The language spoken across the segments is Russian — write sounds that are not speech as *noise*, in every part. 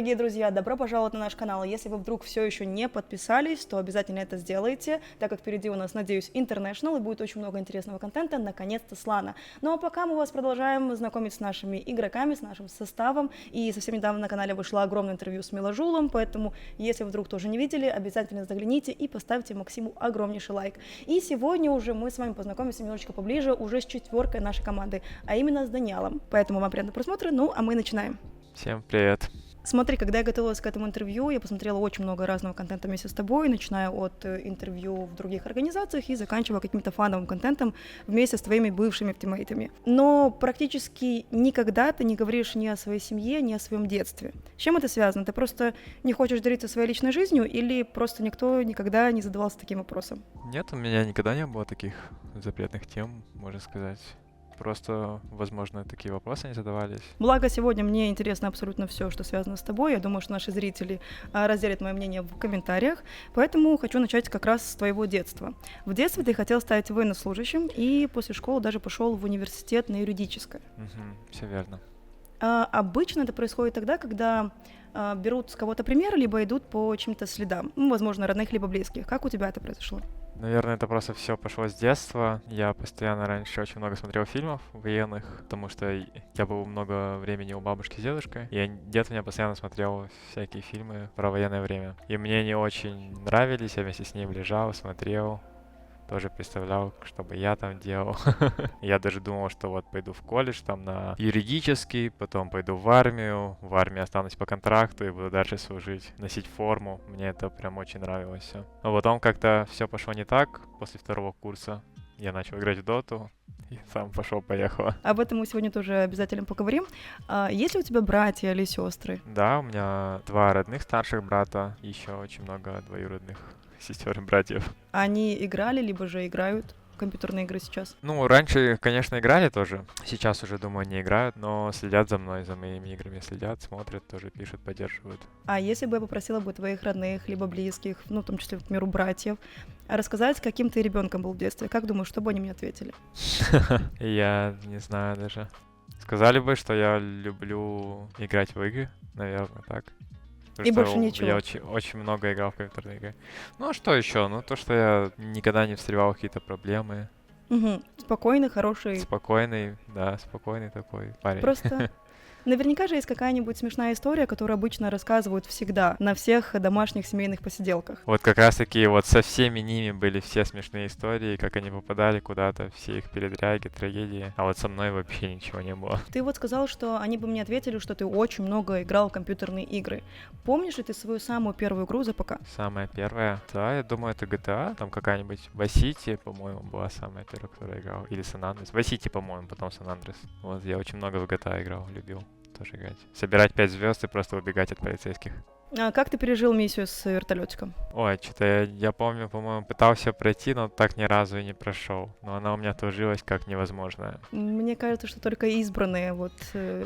дорогие друзья, добро пожаловать на наш канал. Если вы вдруг все еще не подписались, то обязательно это сделайте, так как впереди у нас, надеюсь, International и будет очень много интересного контента, наконец-то Слана. Ну а пока мы вас продолжаем знакомить с нашими игроками, с нашим составом, и совсем недавно на канале вышло огромное интервью с Миложулом, поэтому, если вдруг тоже не видели, обязательно загляните и поставьте Максиму огромнейший лайк. И сегодня уже мы с вами познакомимся немножечко поближе уже с четверкой нашей команды, а именно с Даниалом. Поэтому вам приятного просмотра, ну а мы начинаем. Всем привет. Смотри, когда я готовилась к этому интервью, я посмотрела очень много разного контента вместе с тобой, начиная от э, интервью в других организациях и заканчивая каким-то фановым контентом вместе с твоими бывшими тиммейтами. Но практически никогда ты не говоришь ни о своей семье, ни о своем детстве. С чем это связано? Ты просто не хочешь делиться своей личной жизнью или просто никто никогда не задавался таким вопросом? Нет, у меня никогда не было таких запретных тем, можно сказать. Просто, возможно, такие вопросы не задавались. Благо, сегодня мне интересно абсолютно все, что связано с тобой. Я думаю, что наши зрители а, разделят мое мнение в комментариях. Поэтому хочу начать как раз с твоего детства. В детстве ты хотел стать военнослужащим и после школы даже пошел в университет на юридическое. Угу, все верно. А, обычно это происходит тогда, когда а, берут с кого-то пример, либо идут по чьим-то следам, ну, возможно, родных либо близких. Как у тебя это произошло? Наверное, это просто все пошло с детства. Я постоянно раньше очень много смотрел фильмов военных, потому что я был много времени у бабушки с дедушкой, и дед меня постоянно смотрел всякие фильмы про военное время. И мне они очень нравились, я вместе с ним лежал, смотрел, тоже представлял, что бы я там делал. *laughs* я даже думал, что вот пойду в колледж там на юридический, потом пойду в армию, в армии останусь по контракту и буду дальше служить, носить форму. Мне это прям очень нравилось все. А потом как-то все пошло не так после второго курса. Я начал играть в доту, и сам пошел, поехал. Об этом мы сегодня тоже обязательно поговорим. А есть ли у тебя братья или сестры? Да, у меня два родных старших брата, еще очень много двоюродных *laughs* сестер и братьев. Они играли, либо же играют компьютерные игры сейчас? Ну, раньше, конечно, играли тоже. Сейчас уже, думаю, не играют, но следят за мной, за моими играми следят, смотрят, тоже пишут, поддерживают. А если бы я попросила бы твоих родных, либо близких, ну, в том числе, к примеру, братьев, рассказать, каким ты ребенком был в детстве, как думаешь, что бы они мне ответили? *laughs* Я не знаю даже. Сказали бы, что я люблю играть в игры, наверное, так. И больше ничего. Я очень, очень много играл в компьютерные игры. Ну а что еще? Ну то, что я никогда не встревал какие-то проблемы. Угу. Спокойный, хороший. Спокойный, да, спокойный такой парень. Просто *laughs* Наверняка же есть какая-нибудь смешная история, которую обычно рассказывают всегда на всех домашних семейных посиделках. Вот как раз таки вот со всеми ними были все смешные истории, как они попадали куда-то, все их передряги, трагедии. А вот со мной вообще ничего не было. Ты вот сказал, что они бы мне ответили, что ты очень много играл в компьютерные игры. Помнишь ли ты свою самую первую игру за ПК? Самая первая? Да, я думаю, это GTA. Там какая-нибудь City, по-моему, была самая первая, которую я играл. Или Andreas. Vice City, по-моему, потом San Andreas. Вот, я очень много в GTA играл, любил тоже играть. Собирать 5 звезд и просто убегать от полицейских. А как ты пережил миссию с вертолетиком? Ой, что-то я, я помню, по-моему, пытался пройти, но так ни разу и не прошел. Но она у меня тужилась как невозможная. Мне кажется, что только избранные вот э,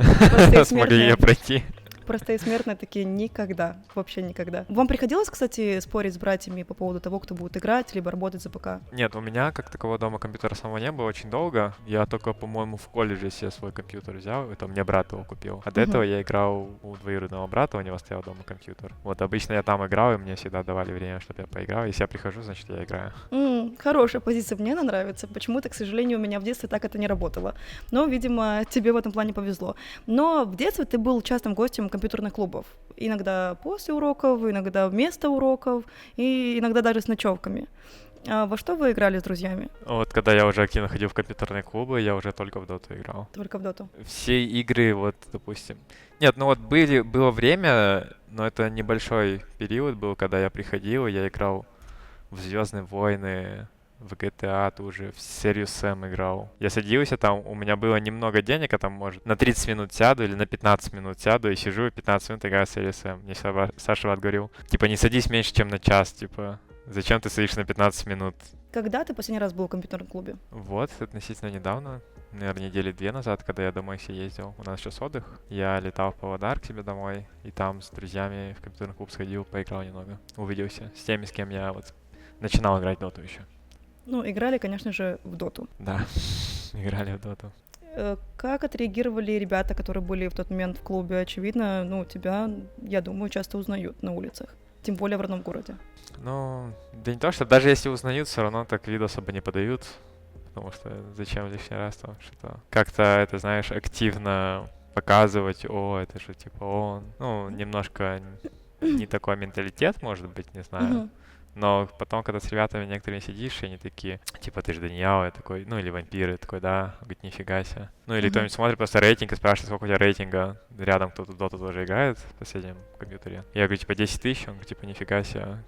*laughs* смогли ее пройти. Простые смертные такие никогда, вообще никогда. Вам приходилось, кстати, спорить с братьями по поводу того, кто будет играть, либо работать за ПК? Нет, у меня как такового дома компьютера самого не было очень долго. Я только, по-моему, в колледже себе свой компьютер взял, это мне брат его купил. А до uh-huh. этого я играл у двоюродного брата, у него стоял дома компьютер. Вот обычно я там играл, и мне всегда давали время, чтобы я поиграл. Если я прихожу, значит, я играю. Mm, хорошая позиция, мне она нравится. Почему-то, к сожалению, у меня в детстве так это не работало. Но, видимо, тебе в этом плане повезло. Но в детстве ты был частым гостем компьютерных клубов. Иногда после уроков, иногда вместо уроков, и иногда даже с ночевками. А во что вы играли с друзьями? Вот когда я уже активно ходил в компьютерные клубы, я уже только в доту играл. Только в доту? Все игры, вот, допустим... Нет, ну вот были, было время, но это небольшой период был, когда я приходил, я играл в Звездные войны, в GTA тоже, в серию Сэм играл. Я садился там, у меня было немного денег, а там, может, на 30 минут сяду или на 15 минут сяду и сижу и 15 минут играю в серию Сэм. Мне Саша Ват говорил, типа, не садись меньше, чем на час, типа, зачем ты садишься на 15 минут? Когда ты последний раз был в компьютерном клубе? Вот, относительно недавно, наверное, недели две назад, когда я домой все ездил. У нас сейчас отдых. Я летал в Павлодар к себе домой, и там с друзьями в компьютерный клуб сходил, поиграл немного. Увиделся с теми, с кем я вот начинал играть доту еще. Ну, играли, конечно же, в доту. Да, *laughs* играли в доту. Э, Как отреагировали ребята, которые были в тот момент в клубе? Очевидно, ну, тебя, я думаю, часто узнают на улицах. Тем более в родном городе. Ну, да не то, что даже если узнают, все равно так вид особо не подают. Потому что зачем лишний раз там что-то... Как-то это, знаешь, активно показывать, о, это же типа он. Ну, немножко не такой менталитет, может быть, не знаю. Мгм. Но потом, когда с ребятами некоторыми сидишь, и они такие, типа, ты же Даниэл, я такой, ну или вампиры, я такой, да, говорит, нифига себе. Ну или кто-нибудь смотрит просто рейтинг и спрашивает, сколько у тебя рейтинга, рядом кто-то доту тоже играет в последнем компьютере. Я говорю, типа, 10 тысяч, он говорит, типа, нифига себе.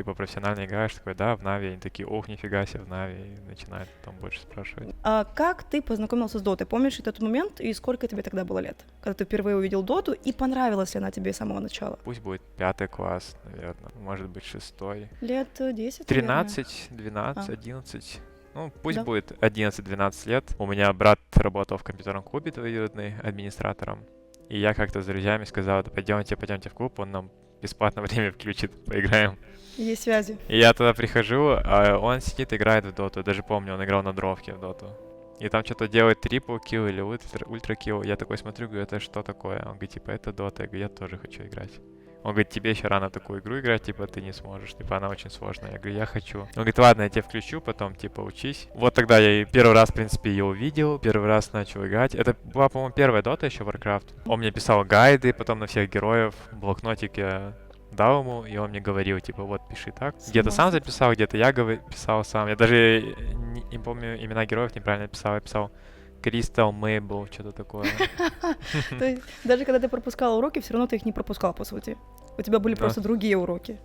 Типа, профессионально играешь, такой, да, в Нави, они такие, ох, нифига себе, в Нави, и начинают там больше спрашивать. А как ты познакомился с Дотой? Помнишь этот момент и сколько тебе тогда было лет? Когда ты впервые увидел Доту и понравилась ли она тебе с самого начала? Пусть будет пятый класс, наверное, может быть, шестой. Лет э, 10, наверное? 13, 12, А. 11. Ну, пусть Да. будет 11-12 лет. У меня брат работал в компьютерном клубе двоюродный администратором. И я как-то с друзьями сказал, да пойдемте, пойдемте в клуб, он нам бесплатно *laughs* время включит, поиграем. Есть связи. И я туда прихожу, а он сидит, играет в доту. Даже помню, он играл на дровке в доту. И там что-то делает трипл килл или ультра, ультра килл. Я такой смотрю, говорю, это что такое? Он говорит, типа, это дота. Я говорю, я тоже хочу играть. Он говорит, тебе еще рано такую игру играть, типа, ты не сможешь, типа, она очень сложная. Я говорю, я хочу. Он говорит, ладно, я тебе включу, потом, типа, учись. Вот тогда я и первый раз, в принципе, ее увидел, первый раз начал играть. Это была, по-моему, первая дота еще Warcraft. Он мне писал гайды, потом на всех героев, блокнотик я дал ему, и он мне говорил, типа, вот, пиши так. Где-то сам записал, где-то я писал сам. Я даже не, не помню имена героев, неправильно писал. Я писал Кристал, Мейбл, что-то такое. *laughs* То есть даже когда ты пропускал уроки, все равно ты их не пропускал, по сути. У тебя были просто другие уроки.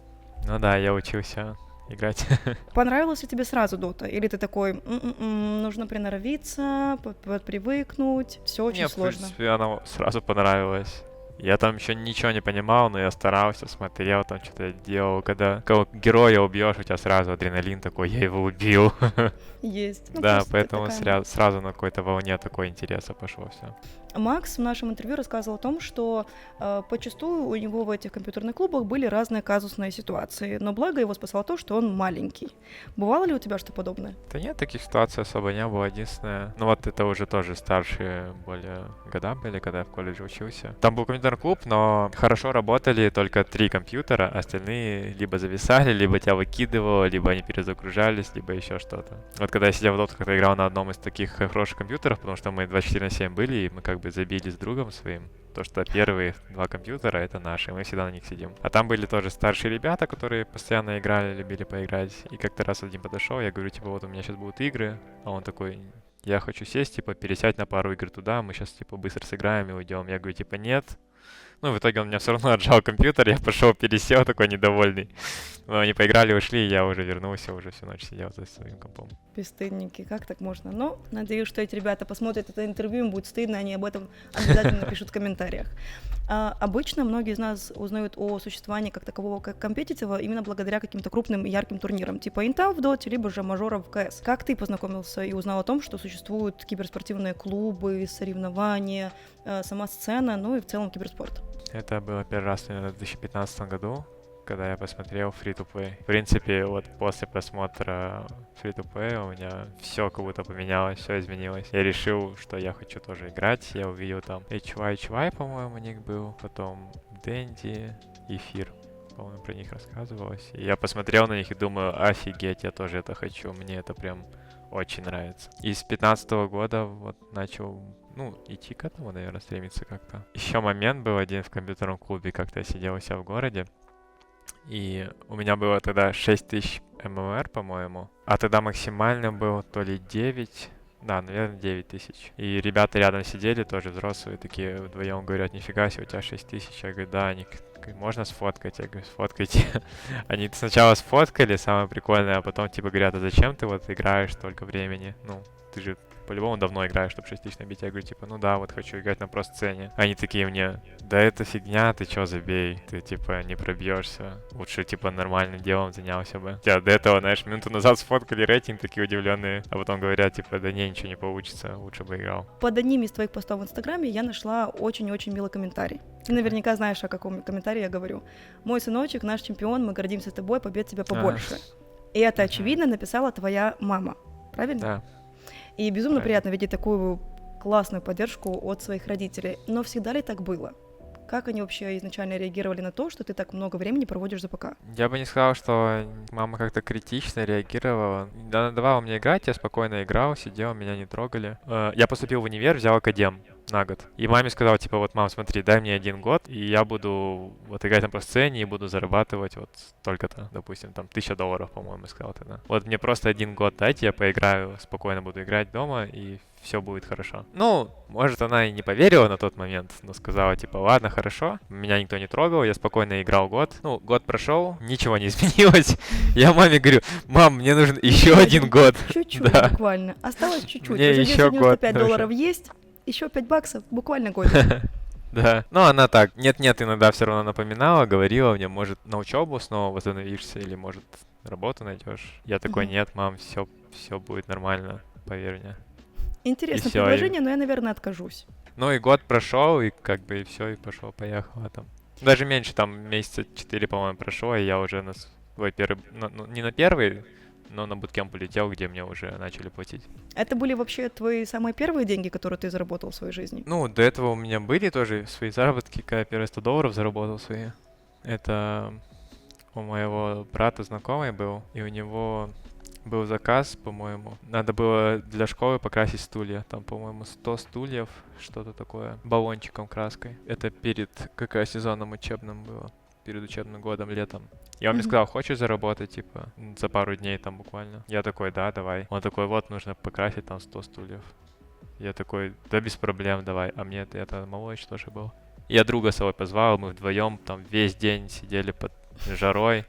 Ну да, я учился играть. *laughs* Понравилось ли тебе сразу Дота? Или ты такой, «М-м-м, нужно приноровиться, привыкнуть, все очень Мне, в сложно. принципе, она сразу понравилась. Я там еще ничего не понимал, но я старался, смотрел, там что-то делал. Когда кого героя убьешь, у тебя сразу адреналин такой, я его убил. *laughs* Есть. Ну, да, поэтому такая- сразу на какой-то волне такой интереса пошло все. Макс в нашем интервью рассказывал о том, что э, почастую у него в этих компьютерных клубах были разные казусные ситуации, но благо его спасало то, что он маленький. Бывало ли у тебя что подобное? Да нет, таких ситуаций особо не было. Единственное, ну вот это уже тоже старшие более года были, когда я в колледже учился. Там был компьютерный клуб, но хорошо работали только три компьютера, остальные либо зависали, либо тебя выкидывало, либо они перезагружались, либо еще что-то. Вот когда я сидел в доту, когда играл на одном из таких хороших компьютеров, потому что мы 24 на 7 были, и мы как бы забили с другом своим, то, что первые два компьютера — это наши, мы всегда на них сидим. А там были тоже старшие ребята, которые постоянно играли, любили поиграть. И как-то раз один подошел, я говорю, типа, вот у меня сейчас будут игры, а он такой, я хочу сесть, типа, пересядь на пару игр туда, мы сейчас, типа, быстро сыграем и уйдем. Я говорю, типа, нет. Ну, в итоге он меня все равно отжал компьютер, я пошел, пересел, такой недовольный. Но они поиграли, ушли, и я уже вернулся, уже всю ночь сидел за своим компом. Бесстыдники, как так можно? Но надеюсь, что эти ребята посмотрят это интервью, им будет стыдно, они об этом обязательно *laughs* напишут в комментариях. А, обычно многие из нас узнают о существовании как такового, как компетитива, именно благодаря каким-то крупным ярким турнирам, типа Инта в Доте, либо же мажора в КС. Как ты познакомился и узнал о том, что существуют киберспортивные клубы, соревнования, э, сама сцена, ну и в целом киберспорт? Это было первый раз, в 2015 году, когда я посмотрел Free-to-Play. В принципе, вот после просмотра Free-to-Play у меня все как будто поменялось, все изменилось. Я решил, что я хочу тоже играть. Я увидел там HY, HY, по-моему, ник был, потом Дэнди, Эфир. По-моему, про них рассказывалось. И я посмотрел на них и думаю, офигеть, я тоже это хочу. Мне это прям очень нравится. И с 15 года вот начал ну, идти к этому, наверное, стремиться как-то. Еще момент был один в компьютерном клубе, как-то я сидел у себя в городе, и у меня было тогда 6000 ММР, по-моему, а тогда максимально был то ли 9, да, наверное, 9 тысяч. И ребята рядом сидели, тоже взрослые, такие вдвоем говорят, нифига себе, у тебя 6 тысяч. Я говорю, да, они можно сфоткать? Я говорю, сфоткайте. *laughs* они сначала сфоткали, самое прикольное, а потом типа говорят, а зачем ты вот играешь столько времени? Ну, ты же по-любому давно играешь, чтобы 6 тысяч набить. Я говорю, типа, ну да, вот хочу играть на про-сцене. Они такие мне, да это фигня, ты чё забей, ты типа не пробьешься. Лучше типа нормальным делом занялся бы. Тебя до этого, знаешь, минуту назад сфоткали рейтинг, такие удивленные, а потом говорят, типа, да не, ничего не получится, лучше бы играл. Под одним из твоих постов в Инстаграме я нашла очень-очень милый комментарий. Ты наверняка знаешь, о каком комментарии я говорю. «Мой сыночек, наш чемпион, мы гордимся тобой, побед тебе побольше». И это, очевидно, написала твоя мама. Правильно? Да. И безумно Правильно. приятно видеть такую классную поддержку от своих родителей. Но всегда ли так было? Как они вообще изначально реагировали на то, что ты так много времени проводишь за ПК? Я бы не сказал, что мама как-то критично реагировала. Она давала мне играть, я спокойно играл, сидел, меня не трогали. Э, Я поступил в универ, взял академ на год. И маме сказал, типа, вот, мам, смотри, дай мне один год, и я буду вот играть там по сцене и буду зарабатывать вот столько-то, допустим, там, тысяча долларов, по-моему, сказал тогда. Вот мне просто один год дайте, я поиграю, спокойно буду играть дома, и все будет хорошо. Ну, может, она и не поверила на тот момент, но сказала, типа, ладно, хорошо, меня никто не трогал, я спокойно играл год. Ну, год прошел, ничего не *laughs* изменилось. Я маме говорю, мам, мне нужен еще один год. Чуть-чуть Да. буквально. Осталось чуть-чуть. Мне Уже еще год 295 нужен. долларов есть, еще 5 баксов, буквально год. *laughs* Да. Ну, она так, нет-нет, иногда все равно напоминала, говорила мне, может, на учебу снова возобновишься, или, может, работу найдешь. Я такой, нет, мам, все, все будет нормально, поверь мне. Интересное предложение, но я, наверное, откажусь. Ну и год прошел, и как бы и все, и пошел, поехал там. Даже меньше, там месяца четыре, по-моему, прошло, и я уже на свой первый, ну, не на первый, но на буткемп полетел, где мне уже начали платить. Это были вообще твои самые первые деньги, которые ты заработал в своей жизни? Ну, до этого у меня были тоже свои заработки, когда я первые 100 долларов заработал свои. Это у моего брата знакомый был, и у него был заказ, по-моему. Надо было для школы покрасить стулья. Там, по-моему, 100 стульев, что-то такое, баллончиком краской. Это перед как раз сезоном учебным было, перед учебным годом, летом. И он мне сказал, хочешь заработать, типа, за пару дней там буквально. Я такой, да, давай. Он такой, вот, нужно покрасить там 100 стульев. Я такой, да без проблем, давай. А мне это, это малыч тоже был. Я друга с собой позвал, мы вдвоем там весь день сидели под жарой.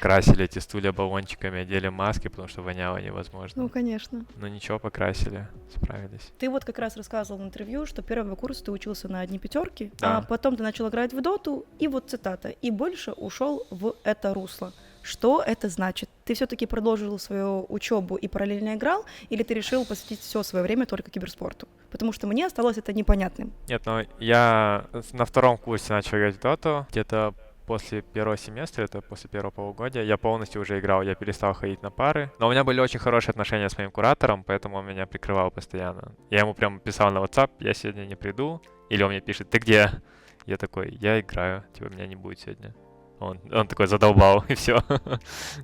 Красили эти стулья баллончиками, одели маски, потому что воняло невозможно. Ну, конечно. Но ничего, покрасили, справились. Ты вот как раз рассказывал в интервью, что первого курса ты учился на одни пятерки, Да. а потом ты начал играть в доту, и вот цитата, и больше ушел в это русло. Что это значит? Ты все-таки продолжил свою учебу и параллельно играл, или ты решил посвятить все свое время только киберспорту? Потому что мне осталось это непонятным. Нет, ну я на втором курсе начал играть в доту. Где-то после первого семестра, это после первого полугодия, я полностью уже играл, я перестал ходить на пары. Но у меня были очень хорошие отношения с моим куратором, поэтому он меня прикрывал постоянно. Я ему прям писал на WhatsApp, я сегодня не приду. Или он мне пишет, ты где? Я такой, я играю, типа меня не будет сегодня. Он, он такой задолбал, *laughs* и все.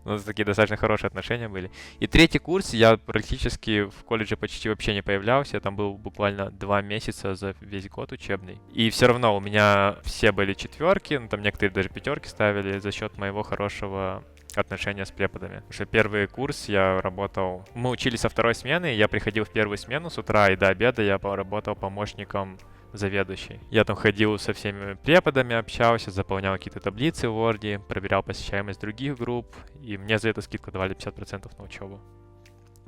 У нас такие достаточно хорошие отношения были. И третий курс я практически в колледже почти вообще не появлялся. Я там был буквально два месяца за весь год учебный. И все равно у меня все были четверки, ну там некоторые даже пятерки ставили за счет моего хорошего отношения с преподами. Потому что первый курс я работал... Мы учились со второй смены, я приходил в первую смену с утра, и до обеда я поработал помощником заведующий. Я там ходил со всеми преподами, общался, заполнял какие-то таблицы в Word, проверял посещаемость других групп, и мне за это скидку давали 50% на учебу.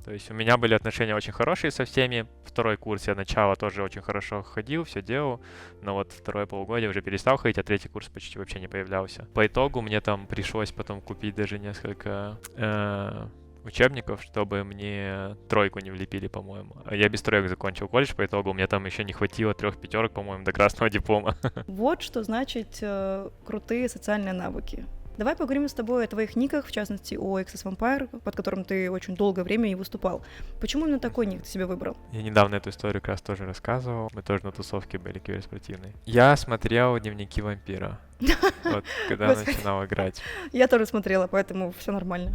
То есть у меня были отношения очень хорошие со всеми. Второй курс я начало тоже очень хорошо ходил, все делал. Но вот второе полугодие уже перестал ходить, а третий курс почти вообще не появлялся. По итогу мне там пришлось потом купить даже несколько э, учебников, чтобы мне тройку не влепили, по-моему. А Я без троек закончил колледж, по итогу у меня там еще не хватило трех пятерок, по-моему, до красного диплома. *laughs* Вот что значит э, крутые социальные навыки. Давай поговорим с тобой о твоих никах, в частности, о Access Vampire, под которым ты очень долгое время и выступал. Почему именно такой ник ты себе выбрал? Я недавно эту историю как раз тоже рассказывал. Мы тоже на тусовке были киберспортивной. Я смотрел дневники вампира. *laughs* Вот когда начинал играть. Я тоже смотрела, поэтому все нормально.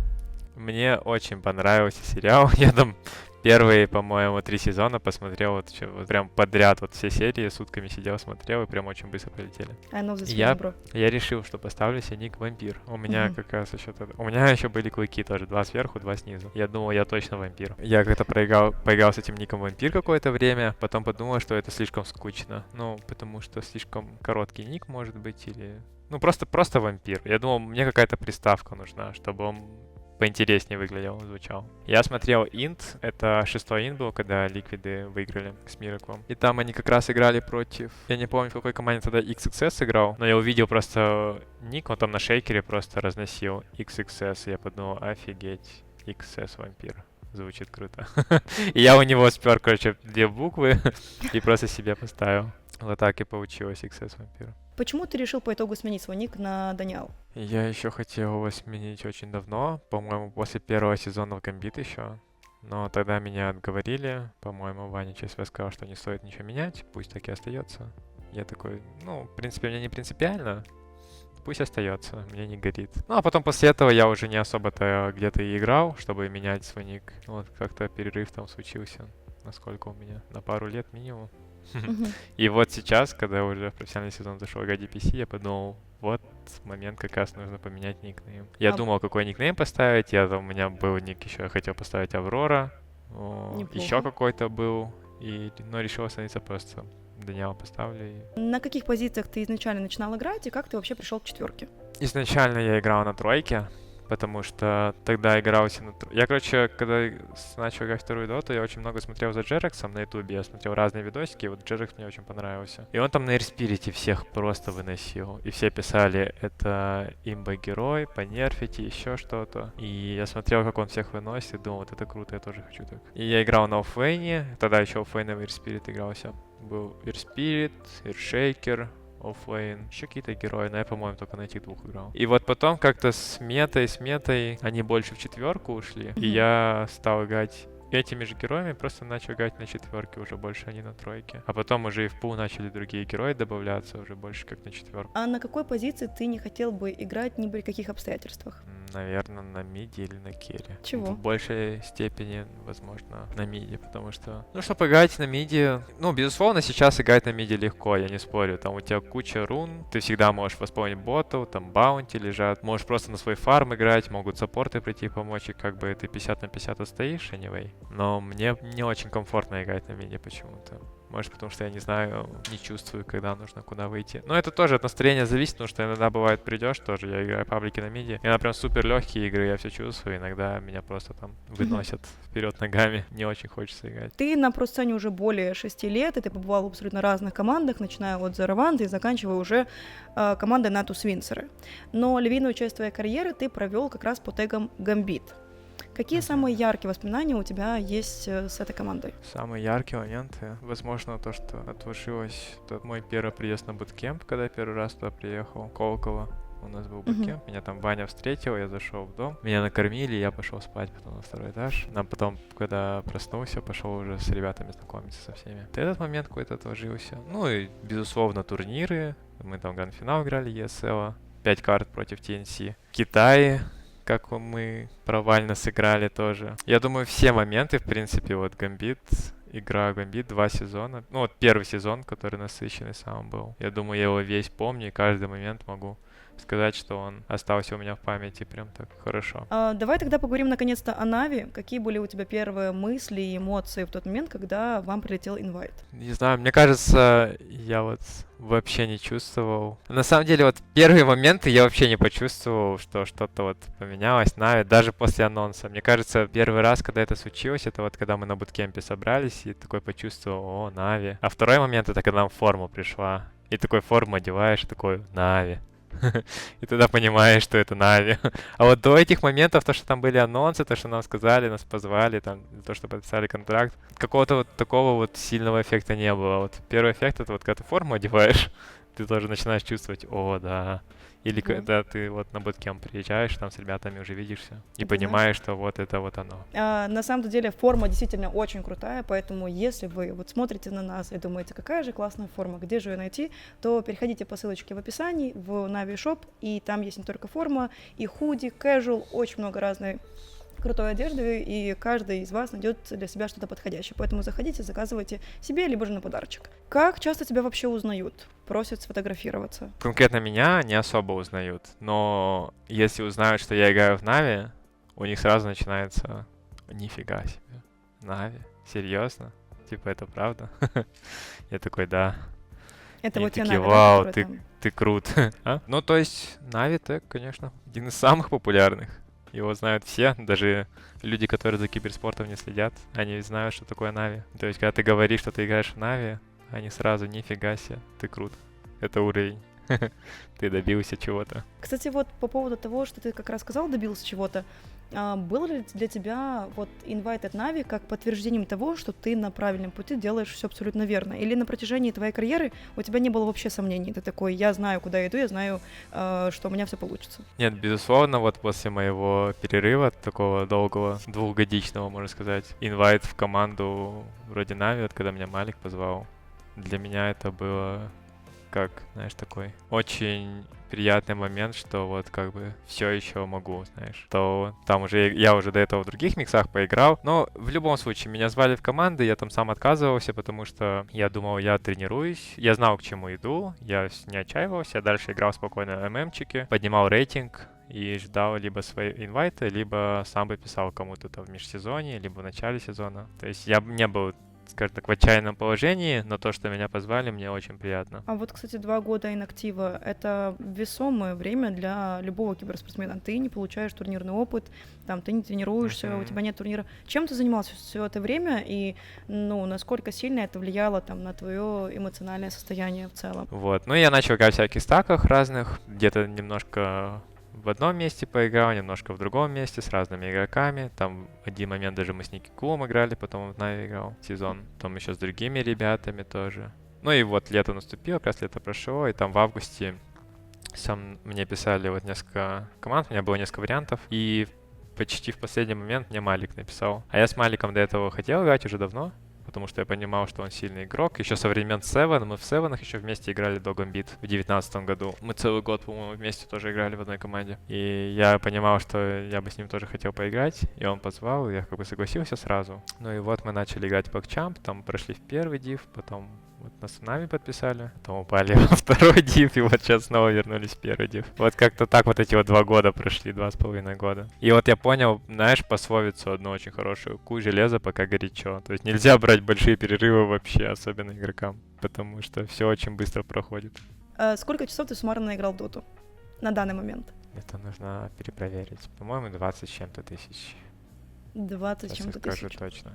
Мне очень понравился сериал. *laughs* Я там первые, по-моему, три сезона посмотрел вот, вот прям подряд вот все серии, сутками сидел, смотрел, и прям очень быстро полетели. Я-. Я решил, что поставлю себе ник вампир. У меня Мгм. как раз еще тогда- У меня еще были клыки тоже, два сверху, два снизу. Я думал, я точно вампир. Я как-то проиграл, поиграл с этим ником вампир какое-то время, потом подумал, что это слишком скучно. Ну, потому что слишком короткий ник может быть, или... Ну, просто, просто вампир. Я думал, мне какая-то приставка нужна, чтобы он поинтереснее выглядел, звучал. Я смотрел Инт, это шестой Инт был, когда Ликвиды выиграли с Мираклом. И там они как раз играли против... Я не помню, в какой команде тогда XXS играл, но я увидел просто ник, он там на шейкере просто разносил XXS, и я подумал, офигеть, XS вампир. Звучит круто. *laughs* И я у него спер, короче, две буквы *laughs* и просто себе поставил. Вот так и получилось XS вампир. Почему ты решил по итогу сменить свой ник на Даниал? Я еще хотел его сменить очень давно, по-моему, после первого сезона в Гамбит еще. Но тогда меня отговорили. По-моему, Ваня ЧСВ сказал, что не стоит ничего менять, пусть так и остается. Я такой, ну, в принципе, мне не принципиально, пусть остается, мне не горит. Ну, а потом после этого я уже не особо-то где-то и играл, чтобы менять свой ник. Вот как-то перерыв там случился, насколько у меня, на пару лет минимум. И вот сейчас, когда уже в профессиональный сезон зашел играть DPC, я подумал, вот момент как раз нужно поменять никнейм. Я а... думал, какой никнейм поставить. Я там, у меня был ник еще, я хотел поставить Аврора. Еще какой-то был. И, но решил остановиться просто Даниэла поставлю. И... На каких позициях ты изначально начинал играть и как ты вообще пришел к четверке? Изначально я играл на тройке потому что тогда игрался на... Я, короче, когда начал играть вторую доту, я очень много смотрел за Джерексом на ютубе, я смотрел разные видосики, и вот Джерекс мне очень понравился. И он там на Эрспирите всех просто выносил, и все писали, это имба-герой, понерфите, еще что-то. И я смотрел, как он всех выносит, и думал, вот это круто, я тоже хочу так. И я играл на оффейне, тогда еще оффейна в Эрспирит игрался. Был Эрспирит, Эршейкер, оффлейн, еще какие-то герои, но я, по-моему, только на этих двух играл. И вот потом как-то с метой, с метой они больше в четверку ушли, и я стал играть этими же героями просто начал играть на четверке, уже больше они на тройке. А потом уже и в пул начали другие герои добавляться, уже больше как на четверку. А на какой позиции ты не хотел бы играть ни при каких обстоятельствах? Наверное, на миде или на керри. Чего? В большей степени, возможно, на миде, потому что... Ну, чтобы играть на миде... Ну, безусловно, сейчас играть на миде легко, я не спорю. Там у тебя куча рун, ты всегда можешь восполнить ботов, там баунти лежат. Можешь просто на свой фарм играть, могут саппорты прийти помочь, и как бы ты 50 на 50 отстоишь, anyway но мне не очень комфортно играть на миде почему-то. Может, потому что я не знаю, не чувствую, когда нужно куда выйти. Но это тоже от настроения зависит, потому что иногда бывает придешь тоже, я играю паблики на миде. И она прям супер легкие игры, я все чувствую. Иногда меня просто там выносят вперед ногами. Не очень хочется играть. Ты на просцене уже более шести лет, и ты побывал в абсолютно разных командах, начиная от Зараванды и заканчивая уже э, командой Натус Винсеры. Но львиную часть твоей карьеры ты провел как раз по тегам Гамбит. Какие самые яркие воспоминания у тебя есть э, с этой командой? Самые яркие моменты? Возможно, то, что отложилось тот мой первый приезд на буткемп, когда я первый раз туда приехал, Колокола. У нас был буткемп, uh-huh. меня там Ваня встретил, я зашел в дом, меня накормили, я пошел спать потом на второй этаж. Нам потом, когда проснулся, пошел уже с ребятами знакомиться со всеми. Этот момент какой-то отложился. Ну и, безусловно, турниры. Мы там гранд-финал играли ESL, 5 карт против TNC. Китай, как мы провально сыграли тоже. Я думаю, все моменты, в принципе, вот Гамбит, игра Гамбит, два сезона. Ну, вот первый сезон, который насыщенный сам был. Я думаю, я его весь помню, и каждый момент могу сказать, что он остался у меня в памяти прям так хорошо. А, давай тогда поговорим наконец-то о Нави. Какие были у тебя первые мысли и эмоции в тот момент, когда вам прилетел инвайт? Не знаю, мне кажется, я вот вообще не чувствовал. На самом деле, вот первые моменты я вообще не почувствовал, что что-то вот поменялось. Нави, даже после анонса. Мне кажется, первый раз, когда это случилось, это вот когда мы на буткемпе собрались и такой почувствовал, о, Нави. А второй момент, это когда нам форма пришла. И такой форму одеваешь, такой, Нави. *laughs* и тогда понимаешь, что это Нави. *laughs* а вот до этих моментов, то, что там были анонсы, то, что нам сказали, нас позвали, там, то, что подписали контракт, какого-то вот такого вот сильного эффекта не было. Вот первый эффект — это вот когда ты форму одеваешь, ты тоже начинаешь чувствовать, о, да, или когда ты вот на буткемп приезжаешь, там с ребятами уже видишься и ты понимаешь, знаешь? что вот это вот оно. А, на самом деле форма действительно очень крутая, поэтому если вы вот смотрите на нас и думаете, какая же классная форма, где же ее найти, то переходите по ссылочке в описании в Navi Shop, и там есть не только форма, и худи, casual, очень много разной крутой одежды, и каждый из вас найдет для себя что-то подходящее. Поэтому заходите, заказывайте себе, либо же на подарочек. Как часто тебя вообще узнают? Просят сфотографироваться? Конкретно меня не особо узнают, но если узнают, что я играю в Нави, у них сразу начинается «Нифига себе, Нави? Серьезно? Типа это правда?» *laughs* Я такой «Да». Это вот такие, вау, ты, ты крут. *laughs* а? Ну, то есть, Нави, это, конечно, один из самых популярных. Его знают все, *laughs* даже люди, которые за киберспортом не следят, они знают, что такое Нави. То есть, когда ты говоришь, что ты играешь в Нави, они сразу, нифига себе, ты крут. Это уровень. *laughs* ты добился чего-то. Кстати, вот по поводу того, что ты как раз сказал, добился чего-то, а, было ли для тебя вот Invited Navi как подтверждением того, что ты на правильном пути делаешь все абсолютно верно? Или на протяжении твоей карьеры у тебя не было вообще сомнений? Ты такой, я знаю, куда я иду, я знаю, а, что у меня все получится. Нет, безусловно, вот после моего перерыва, такого долгого, двухгодичного, можно сказать, инвайт в команду вроде Нави, вот когда меня Малик позвал, для меня это было как, знаешь, такой очень приятный момент, что вот как бы все еще могу, знаешь. То там уже я уже до этого в других миксах поиграл. Но в любом случае меня звали в команды, я там сам отказывался, потому что я думал, я тренируюсь, я знал, к чему иду, я не отчаивался, я дальше играл спокойно ММчики, поднимал рейтинг, и ждал либо свои инвайты, либо сам бы писал кому-то там в межсезонье, либо в начале сезона. То есть я не был скажем так, в отчаянном положении, но то, что меня позвали, мне очень приятно. А вот, кстати, два года инактива — это весомое время для любого киберспортсмена. Ты не получаешь турнирный опыт, там, ты не тренируешься, mm-hmm. у тебя нет турнира. Чем ты занимался все это время, и, ну, насколько сильно это влияло, там, на твое эмоциональное состояние в целом? Вот, ну, я начал играть в всяких стаках разных, где-то немножко в одном месте поиграл, немножко в другом месте с разными игроками. Там один момент даже мы с Ники Кулом играли, потом в Нави играл сезон. Потом еще с другими ребятами тоже. Ну и вот лето наступило, как раз лето прошло, и там в августе сам мне писали вот несколько команд, у меня было несколько вариантов, и почти в последний момент мне Малик написал. А я с Маликом до этого хотел играть уже давно, потому что я понимал, что он сильный игрок. Еще со времен Seven, мы в Севенах еще вместе играли до Гамбит в девятнадцатом году. Мы целый год, по-моему, вместе тоже играли в одной команде. И я понимал, что я бы с ним тоже хотел поиграть, и он позвал, и я как бы согласился сразу. Ну и вот мы начали играть в Бэкчамп, там прошли в первый див, потом вот нас с нами подписали, потом упали *laughs* во второй див, и вот сейчас снова вернулись в первый див. Вот как-то так вот эти вот два года прошли, два с половиной года. И вот я понял, знаешь, пословицу одну очень хорошую. Куй железо, пока горячо. То есть нельзя брать большие перерывы вообще, особенно игрокам, потому что все очень быстро проходит. А сколько часов ты суммарно наиграл в доту на данный момент? Это нужно перепроверить. По-моему, 20 чем-то тысяч. 20 чем-то тысяч. точно.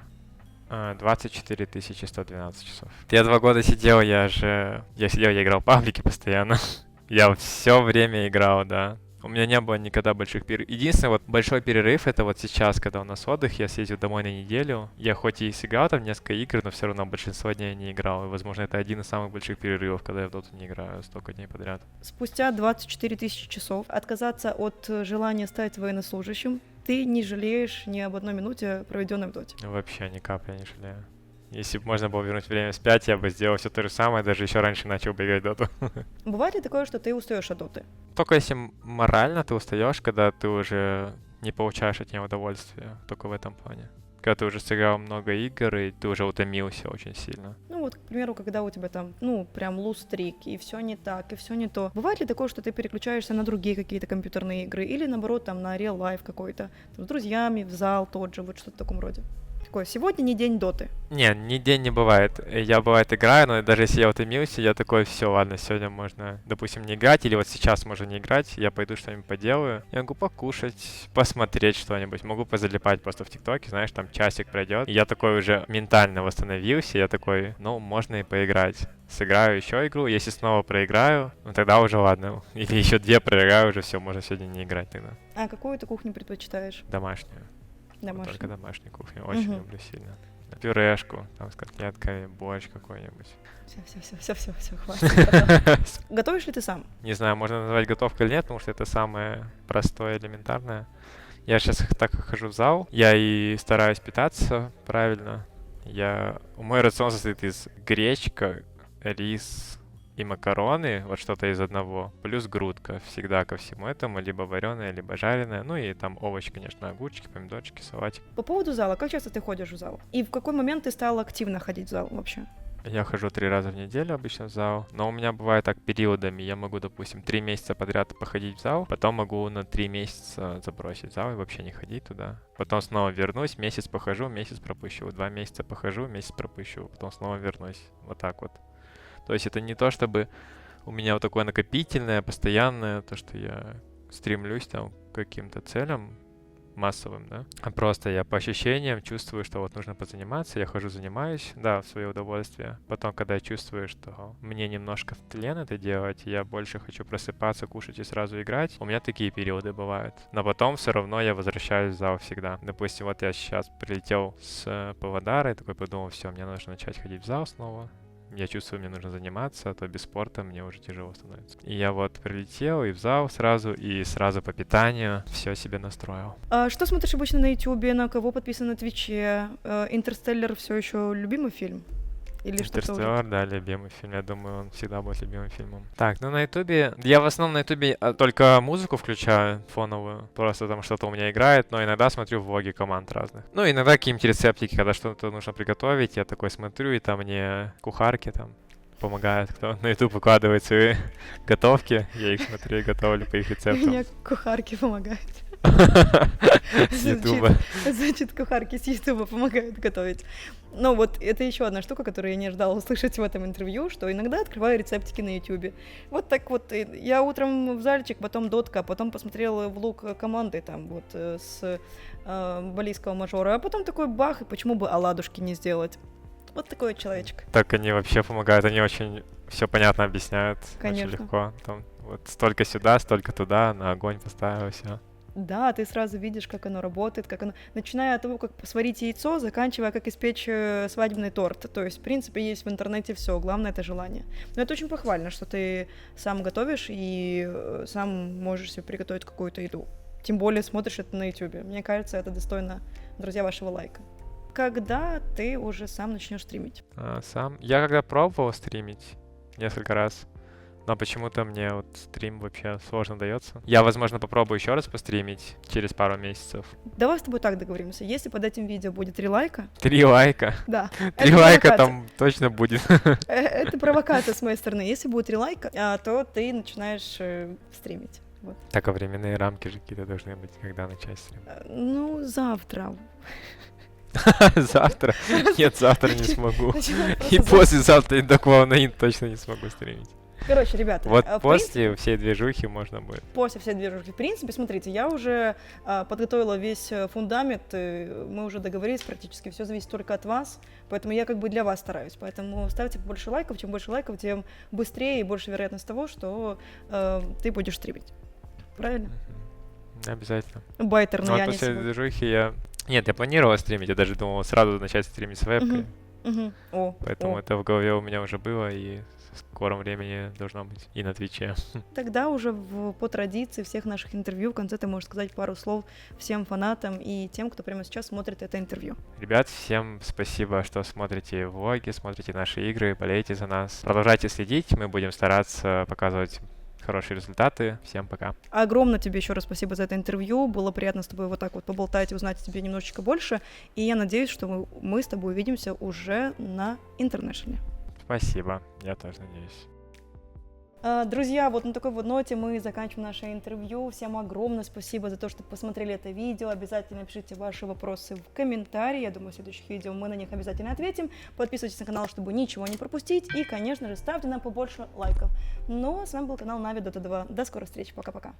24 112 часов. Я два года сидел, я же... Я сидел, я играл в паблике постоянно. *laughs* я все время играл, да. У меня не было никогда больших перерывов. Единственный вот большой перерыв это вот сейчас, когда у нас отдых, я съездил домой на неделю. Я хоть и сыграл там несколько игр, но все равно большинство дней не играл. И, возможно, это один из самых больших перерывов, когда я в доту не играю столько дней подряд. Спустя 24 тысячи часов отказаться от желания стать военнослужащим ты не жалеешь ни об одной минуте, проведенной в доте? Вообще ни капли не жалею. Если бы можно было вернуть время вспять, я бы сделал все то же самое, даже еще раньше начал бы играть доту. *laughs* Бывает ли такое, что ты устаешь от доты? Только если морально ты устаешь, когда ты уже не получаешь от нее удовольствия, только в этом плане когда ты уже сыграл много игр, и ты уже утомился очень сильно. Ну вот, к примеру, когда у тебя там, ну, прям лустрик, и все не так, и все не то. Бывает ли такое, что ты переключаешься на другие какие-то компьютерные игры, или наоборот, там, на life какой-то, с друзьями, в зал тот же, вот что-то в таком роде? Такое, сегодня не день доты. Не, ни день не бывает. Я бывает играю, но даже если я утомился, я такой, все, ладно, сегодня можно, допустим, не играть, или вот сейчас можно не играть, я пойду что-нибудь поделаю. Я могу покушать, посмотреть что-нибудь, могу позалипать просто в ТикТоке, знаешь, там часик пройдет. И я такой уже ментально восстановился, я такой, ну, можно и поиграть сыграю еще игру, если снова проиграю, ну тогда уже ладно. Или еще две проиграю, уже все, можно сегодня не играть тогда. А какую ты кухню предпочитаешь? Домашнюю. Домашнюю. Только домашнюю кухню. Очень угу. люблю сильно. Пюрешку, там с котлетками, борщ какой-нибудь. Все, все, все, все, все, все, *laughs* хватит. Готовишь ли ты сам? Не знаю, можно назвать готовкой или нет, потому что это самое простое, элементарное. Я сейчас так хожу в зал, я и стараюсь питаться правильно. Я... Мой рацион состоит из гречка, рис, и макароны, вот что-то из одного, плюс грудка всегда ко всему этому, либо вареная, либо жареная, ну и там овощи, конечно, огурчики, помидорчики, салатик. По поводу зала, как часто ты ходишь в зал? И в какой момент ты стал активно ходить в зал вообще? Я хожу три раза в неделю обычно в зал, но у меня бывает так периодами. Я могу, допустим, три месяца подряд походить в зал, потом могу на три месяца забросить зал и вообще не ходить туда. Потом снова вернусь, месяц похожу, месяц пропущу, два месяца похожу, месяц пропущу, потом снова вернусь. Вот так вот. То есть это не то, чтобы у меня вот такое накопительное, постоянное, то, что я стремлюсь там к каким-то целям. массовым, да. А просто я по ощущениям чувствую, что вот нужно позаниматься, я хожу, занимаюсь, да, в свое удовольствие. Потом, когда я чувствую, что мне немножко тлен это делать, я больше хочу просыпаться, кушать и сразу играть, у меня такие периоды бывают. Но потом все равно я возвращаюсь в зал всегда. Допустим, вот я сейчас прилетел с э, Павлодара и такой подумал, все, мне нужно начать ходить в зал снова, я чувствую, мне нужно заниматься, а то без спорта мне уже тяжело становится. И я вот прилетел и в зал сразу, и сразу по питанию все себе настроил. А что смотришь обычно на Ютубе, на кого подписан на Твиче? Э, Интерстеллар все еще любимый фильм? Или? Интерстеллар, да, любимый фильм. Я думаю, он всегда будет любимым фильмом. Так, ну на Ютубе... Я в основном на Ютубе а, только музыку включаю фоновую. Просто там что-то у меня играет, но иногда смотрю влоги команд разных. Ну, иногда какие-нибудь рецептики, когда что-то нужно приготовить, я такой смотрю, и там мне кухарки там помогают, кто на YouTube выкладывает свои *laughs* готовки, я их смотрю и готовлю по их рецептам. Мне кухарки помогают. *laughs* С Ютуба. Значит, кухарки с Ютуба помогают готовить. Ну вот это еще одна штука, которую я не ожидала услышать в этом интервью, что иногда открываю рецептики на Ютубе. Вот так вот. э, Я утром в зальчик, потом дотка, потом посмотрела влог команды там вот э, с э, балийского мажора, а потом такой бах, и почему бы оладушки не сделать? Вот такой вот человечек. Так они вообще помогают, они очень все понятно объясняют. Конечно. Очень легко. Там вот столько сюда, столько туда, на огонь поставил, все. Да, ты сразу видишь, как оно работает, как оно... Начиная от того, как сварить яйцо, заканчивая, как испечь э, свадебный торт. То есть, в принципе, есть в интернете все. Главное — это желание. Но это очень похвально, что ты сам готовишь и э, сам можешь себе приготовить какую-то еду. Тем более смотришь это на YouTube. Мне кажется, это достойно, друзья, вашего лайка. Когда ты уже сам начнешь стримить? А, сам. Я когда пробовал стримить несколько раз, но почему-то мне вот стрим вообще сложно дается. Я, возможно, попробую еще раз постримить через пару месяцев. Давай с тобой так договоримся. Если под этим видео будет три лайка, Три лайка. да. *laughs* Три это лайка провокация. там точно будет. Э, Это провокация с моей стороны. Если будет три лайка, а, то ты начинаешь э, стримить. Вот. Так, а временные рамки же какие-то должны быть, когда начать стрим. Э, Ну, завтра. *laughs* Завтра? Нет, завтра не смогу. И послезавтра и до Клоунаин точно не смогу стримить. Короче, ребята, Вот э, в принципе, после всей движухи можно будет. после всей движухи, в принципе, смотрите, я уже а, подготовила весь э, фундамент, э, мы уже договорились практически, все зависит только от вас, поэтому я как бы для вас стараюсь, поэтому ставьте больше лайков, чем больше лайков, тем быстрее и больше вероятность того, что э, ты будешь стримить. Правильно? Обязательно. Байтер, но Вот я не после сегодня. движухи я... Нет, я планировал стримить, я даже думал сразу начать стримить с вебкой. Мгм. Мгм. О, Поэтому о. это в голове у меня уже было, и в скором времени должно быть и на Твиче. *laughs* Тогда уже в- по традиции всех наших интервью в конце ты можешь сказать пару слов всем фанатам и тем, кто прямо сейчас смотрит это интервью. Ребят, всем спасибо, что смотрите влоги, смотрите наши игры, болеете за нас. Продолжайте следить, мы будем стараться показывать хорошие результаты. Всем пока. Огромное тебе еще раз спасибо за это интервью. Было приятно с тобой вот так вот поболтать и узнать о тебе немножечко больше. И я надеюсь, что мы, мы с тобой увидимся уже на интернешнале. Спасибо, я тоже надеюсь. А, Друзья, вот на такой вот ноте мы заканчиваем наше интервью. Всем огромное спасибо за то, что посмотрели это видео. Обязательно пишите ваши вопросы в комментарии. Я думаю, в следующих видео мы на них обязательно ответим. Подписывайтесь на канал, чтобы ничего не пропустить. И, конечно же, ставьте нам побольше лайков. Ну, а с вами был канал Нави Дота 2. До скорых встреч. Пока-пока.